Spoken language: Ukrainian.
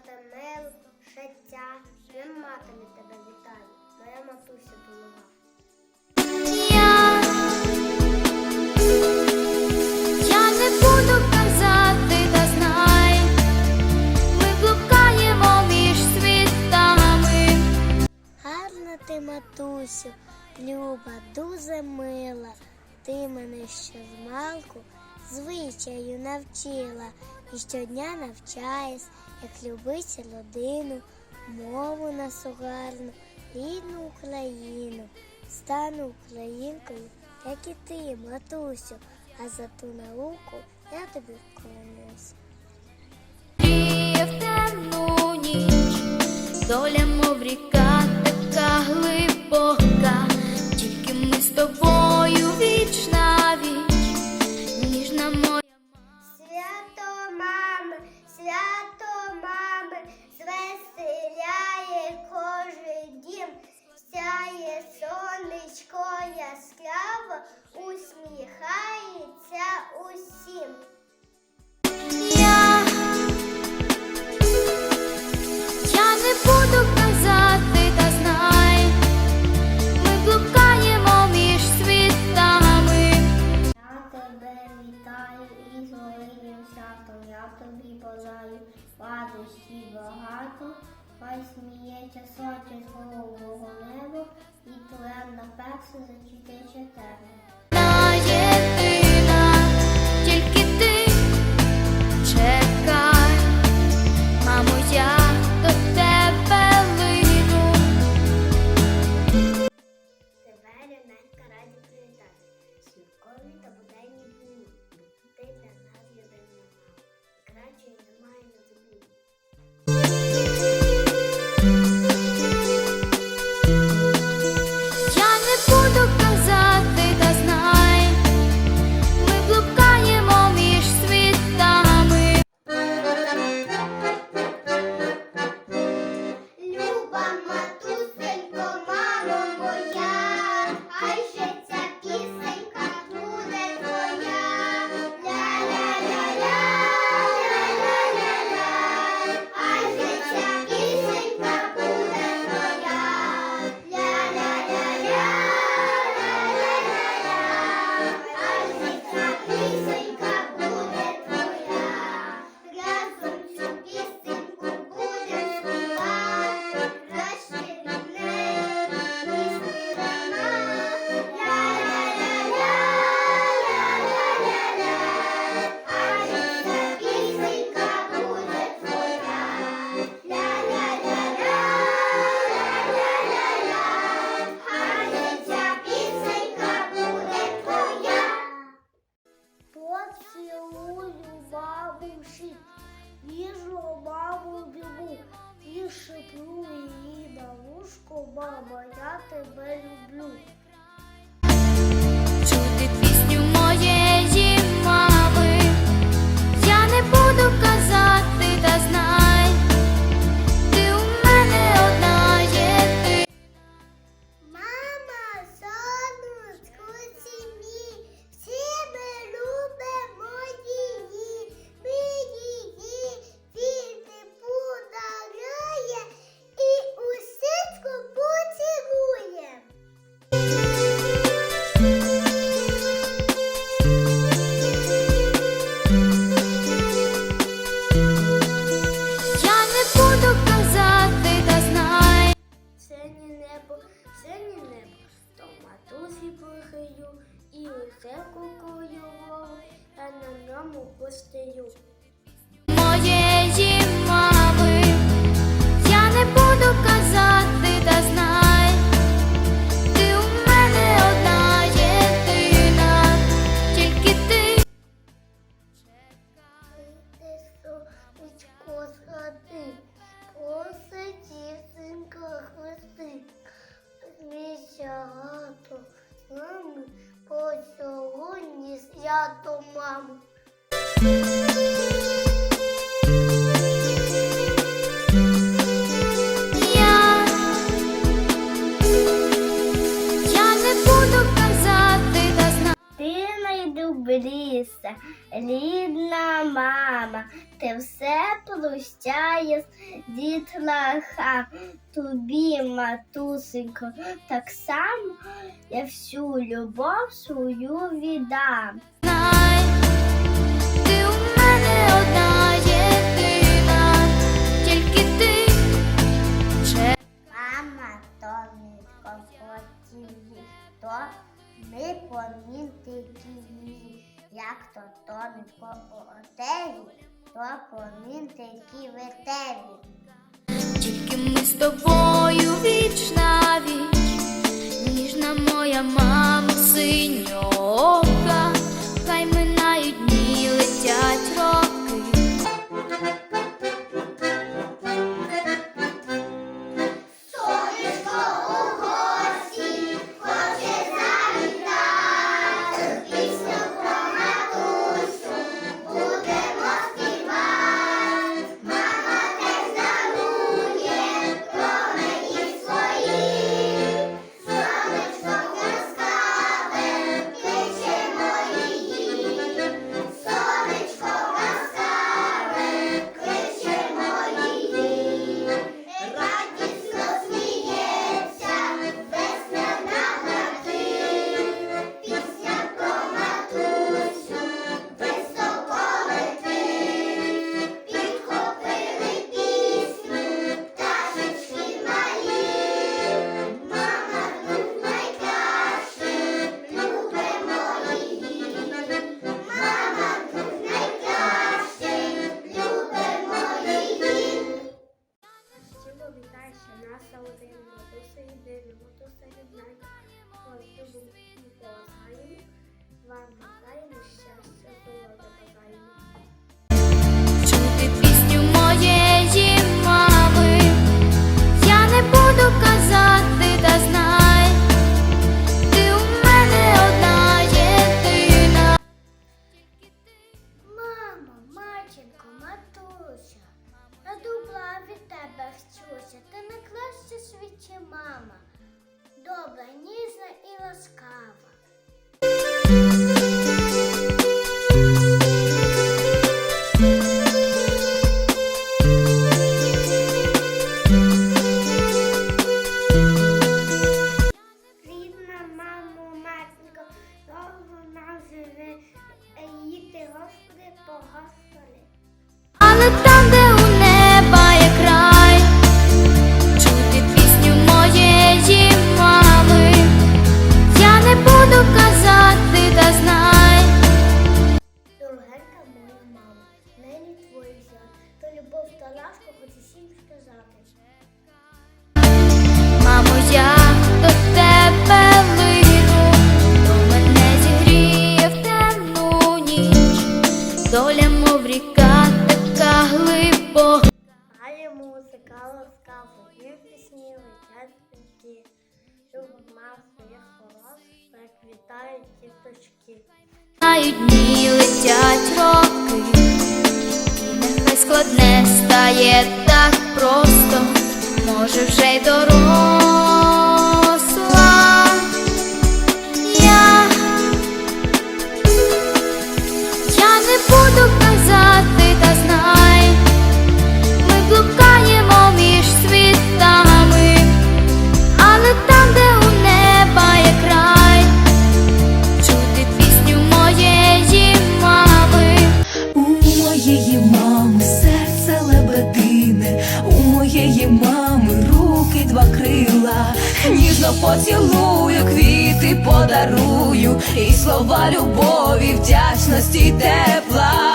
мати мил, життя, не ну, матимі тебе вітаю, ну, моя матуся долога. Ти, матусю, люба, дуже мила, ти мене ще з малку звичаю навчила і щодня навчаюсь, як любити родину, мову нашу гарну, рідну Україну. Стану українкою, як і ти, матусю, а за ту науку я тобі вклонюсь. в ніч, доля мов ріка така глибока, тільки ми з тобою. Падощі багато, хай сміється сонце з головного неба і тлем на перси зачітече тебе. Та буденні дні, бо ти для нас єдина. Краще плигаю, і лице кукую та на ньому постаю. Моєї мами я не буду казати та знати. свято, мамо. Я, не буду казати, та зна. Ти найдобріша, рідна мама, ти все прощаєш дітлаха. Тобі, матусенько, так само я всю любов свою віддам. Ніхто, ми помінтики, як то тонко отелі, то помінтики ветері. Тільки ми з тобою Щиро вітайся, наша родина, матуся єдина, матуся рідненька, Божу і благаємо, вам бажаємо щастя, здоров'я бажаємо. Але там, де у неба є край, чути пісню моєї мами, я не буду казати, та знай, Дорогенька моя то любов та ласка хоч усім сказати. Летять щоб мав своїх хорос, так вітають діточки. Знають дні летять роки, і нехай складне стає так просто, може вже й доросла. І слова любові, вдячності тепла.